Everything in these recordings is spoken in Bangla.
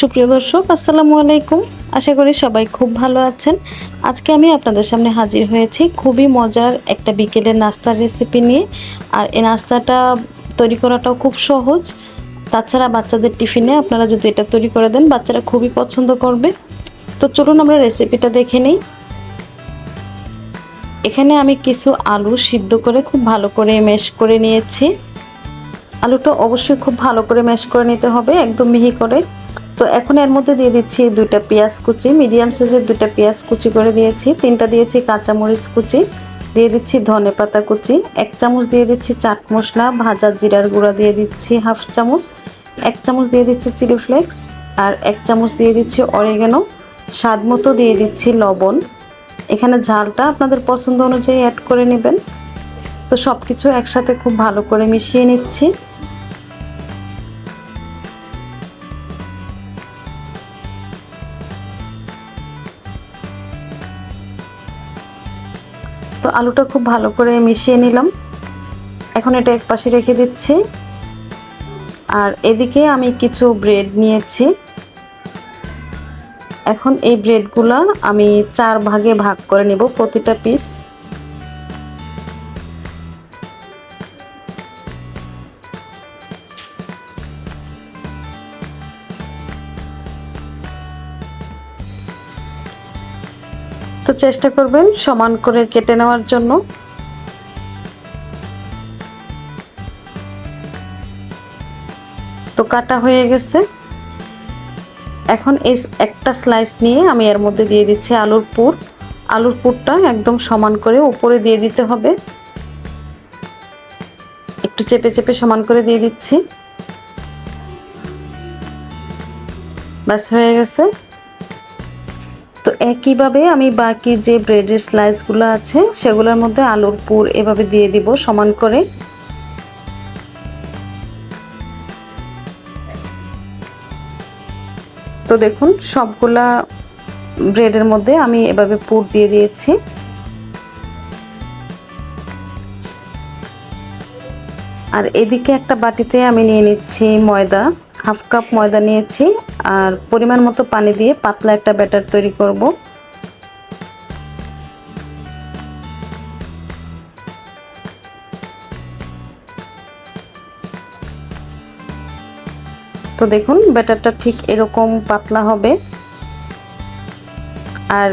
সুপ্রিয় দর্শক, আসসালামু আলাইকুম। আশা করি সবাই খুব ভালো আছেন। আজকে আমি আপনাদের সামনে হাজির হয়েছি খুবই মজার একটা বিকেলের নাস্তার রেসিপি নিয়ে। আর এই নাস্তাটা তৈরি করাটাও খুব সহজ। তাছাড়া বাচ্চাদের টিফিনে আপনারা যদি এটা তৈরি করে দেন, বাচ্চারা খুবই পছন্দ করবে। তো চলুন আমরা রেসিপিটা দেখে নিই। এখানে আমি কিছু আলু সিদ্ধ করে খুব ভালো করে ম্যাশ করে নিয়েছি। আলুটা অবশ্যই খুব ভালো করে ম্যাশ করে নিতে হবে, একদম মিহি করে। তো এখন এর মধ্যে দিয়ে দিচ্ছি দুইটা পেঁয়াজ কুচি। মিডিয়াম সাইজের দুইটা পেঁয়াজ কুচি করে দিয়েছি। তিনটা দিয়েছি কাঁচামরিচ কুচি। দিয়ে দিচ্ছি ধনে পাতা কুচি। এক চামচ দিয়ে দিচ্ছি চাট মশলা, ভাজা জিরার গুঁড়া দিয়ে দিচ্ছি হাফ চামচ। এক চামচ দিয়ে দিচ্ছি চিলি ফ্লেক্স আর এক চামচ দিয়ে দিচ্ছি অরিগেনো। স্বাদ মতো দিয়ে দিচ্ছি লবণ। এখানে ঝালটা আপনাদের পছন্দ অনুযায়ী অ্যাড করে নেবেন। তো সব কিছু একসাথে খুব ভালো করে মিশিয়ে নিচ্ছি। তো আলুটা খুব ভালো করে মিশিয়ে নিলাম। এখন এটা এক পাশে রেখে দিচ্ছি। আর এদিকে আমি কিছু ব্রেড নিয়েছি। এখন এই ব্রেডগুলো আমি চার ভাগে ভাগ করে নেব প্রতিটা পিস। তো চেষ্টা করবেন সমান করে কেটে নেওয়ার জন্য। তো কাটা হয়ে গেছে। এখন এই একটা স্লাইস নিয়ে আমি এর মধ্যে দিয়ে দিচ্ছি আলুর পুর। আলুর পুরটা একদম সমান করে উপরে দিয়ে দিতে হবে। একটু চেপে চেপে সমান করে দিয়ে দিচ্ছি। ব্যাস হয়ে গেছে। একইভাবে আমি বাকি যে ব্রেডের স্লাইসগুলো আছে, সেগুলোর মধ্যে আলুর পুর এভাবে দিয়ে দিব সমান করে। তো দেখুন, সবগুলা ব্রেডের মধ্যে আমি এভাবে পুর দিয়ে দিয়েছি। আর এদিকে একটা বাটিতে আমি নিয়ে নিচ্ছি ময়দা। হাফ কাপ ময়দা নিয়েছি আর পরিমাণ মতো পানি দিয়ে পাতলা একটা ব্যাটার তৈরি করব। তো দেখুন, ব্যাটারটা ঠিক এরকম পাতলা হবে। আর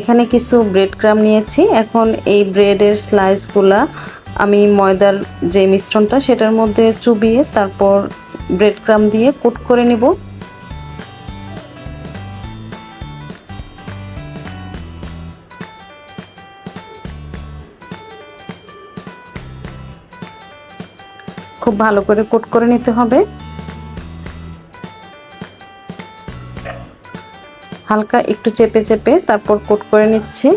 এখানে কিছু ব্রেড ক্রাম নিয়েছি। এখন এই ব্রেডের স্লাইসগুলা আমি ময়দার যে মিশ্রণটা সেটার মধ্যে চুবিয়ে তারপর ব্রেড ক্রাম দিয়ে কোট করে নিব। খুব ভালো করে কোট করে নিতে হবে। হালকা একটু চেপে চেপে তারপর কোট করে নিচ্ছি।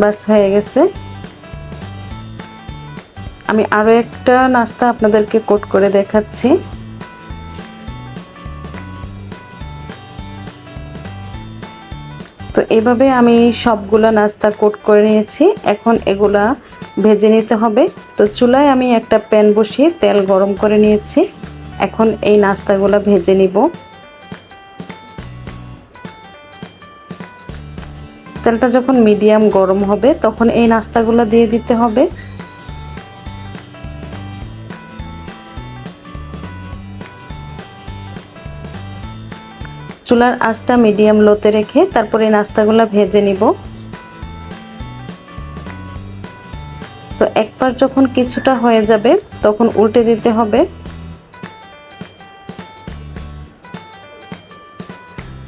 বাস হয়ে গেছে। আমি আরও একটা নাস্তা আপনাদেরকে কোট করে দেখাচ্ছি। তো এভাবে আমি সবগুলা নাস্তা কোট করে নিয়েছি। এখন এগুলা ভেজে নিতে হবে। তো চুলায় আমি একটা প্যান বসিয়ে তেল গরম করে নিয়েছি। এখন এই নাস্তাগুলো ভেজে নিব। তেলটা যখন মিডিয়াম গরম হবে, তখন এই নাস্তাগুলো দিয়ে দিতে হবে। চুলার আঁচটা মিডিয়াম লোতে রেখে তারপরে এই নাস্তাগুলো ভেজে নিব। তো একবার যখন কিছুটা হয়ে যাবে, তখন উল্টে দিতে হবে।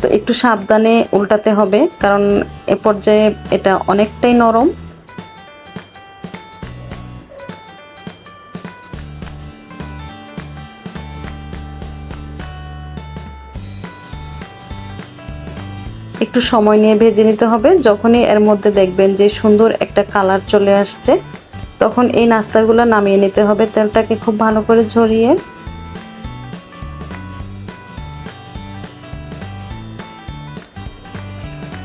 তো একটু সাবধানে উল্টাতে হবে, কারণ এ পর্যায়ে এটা অনেকটাই নরম। একটু সময় নিয়ে ভেজে নিতে হবে, যখনই এর মধ্যে দেখবেন যে সুন্দর একটা কালার চলে আসছে, তখন এই নাস্তাগুলো নামিয়ে নিতে হবে তেলটাকে খুব ভালো করে ঝরিয়ে।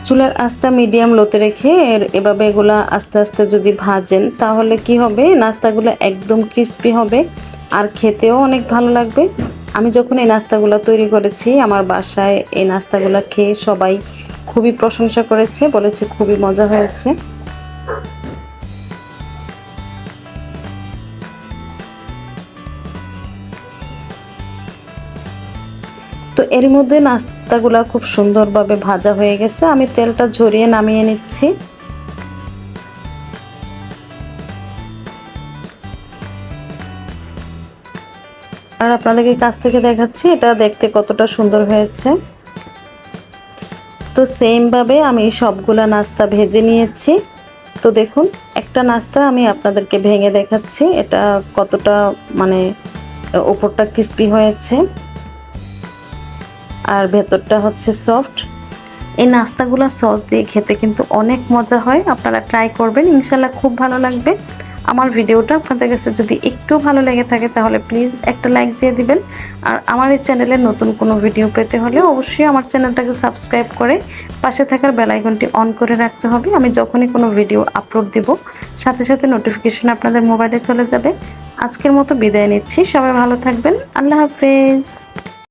চুলার আঁচটা মিডিয়াম লোতে রেখে এভাবে এগুলা আস্তে আস্তে যদি ভাজেন, তাহলে কি হবে? নাস্তাগুলো একদম ক্রিস্পি হবে। আর খেতেও অনেক ভালো লাগবে। আমি যখন এই নাস্তাগুলো তৈরি করেছি, আমার বাসায় এই নাস্তাগুলো খেয়ে সবাই খুবই প্রশংসা করেছে, বলেছে খুবই মজা হয়েছে। তো এর মধ্যে নাস্তাগুলো খুব সুন্দরভাবে ভাজা হয়ে গেছে। আমি তেলটা ঝরিয়ে নামিয়ে নিচ্ছি। আর আপনাদেরকে কাছ থেকে দেখাচ্ছি, এটা দেখতে কতটা সুন্দর হয়েছে। তো সেমভাবে আমি সবগুলা নাস্তা ভেজে নিয়েছি। তো দেখুন, একটা নাস্তা আমি আপনাদেরকে ভেঙে দেখাচ্ছি। এটা কতটা মানে ওপরটা ক্রিস্পি হয়েছে। আর ভেতরটা হচ্ছে সফট এই নাস্তাগুলো সস দিয়ে খেতে কিন্তু অনেক মজা হয়। আপনারা ট্রাই করবেন ইনশাল্লাহ খুব ভালো লাগবে। আমার ভিডিওটা আপনাদের কাছে যদি একটু ভালো লেগে থাকে তাহলে প্লিজ একটা লাইক দিয়ে দিবেন। আর আমার এই চ্যানেলে নতুন কোনো ভিডিও পেতে হলে অবশ্যই আমার চ্যানেলটাকে সাবস্ক্রাইব করে পাশে থাকার বেল আইকনটি অন করে রাখতে হবে। আমি যখনই কোনো ভিডিও আপলোড দিব, সাথে সাথে নোটিফিকেশন আপনাদের মোবাইলে চলে যাবে। আজকের মতো বিদায় নিচ্ছি। সবাই ভালো থাকবেন। আল্লাহ হাফেজ।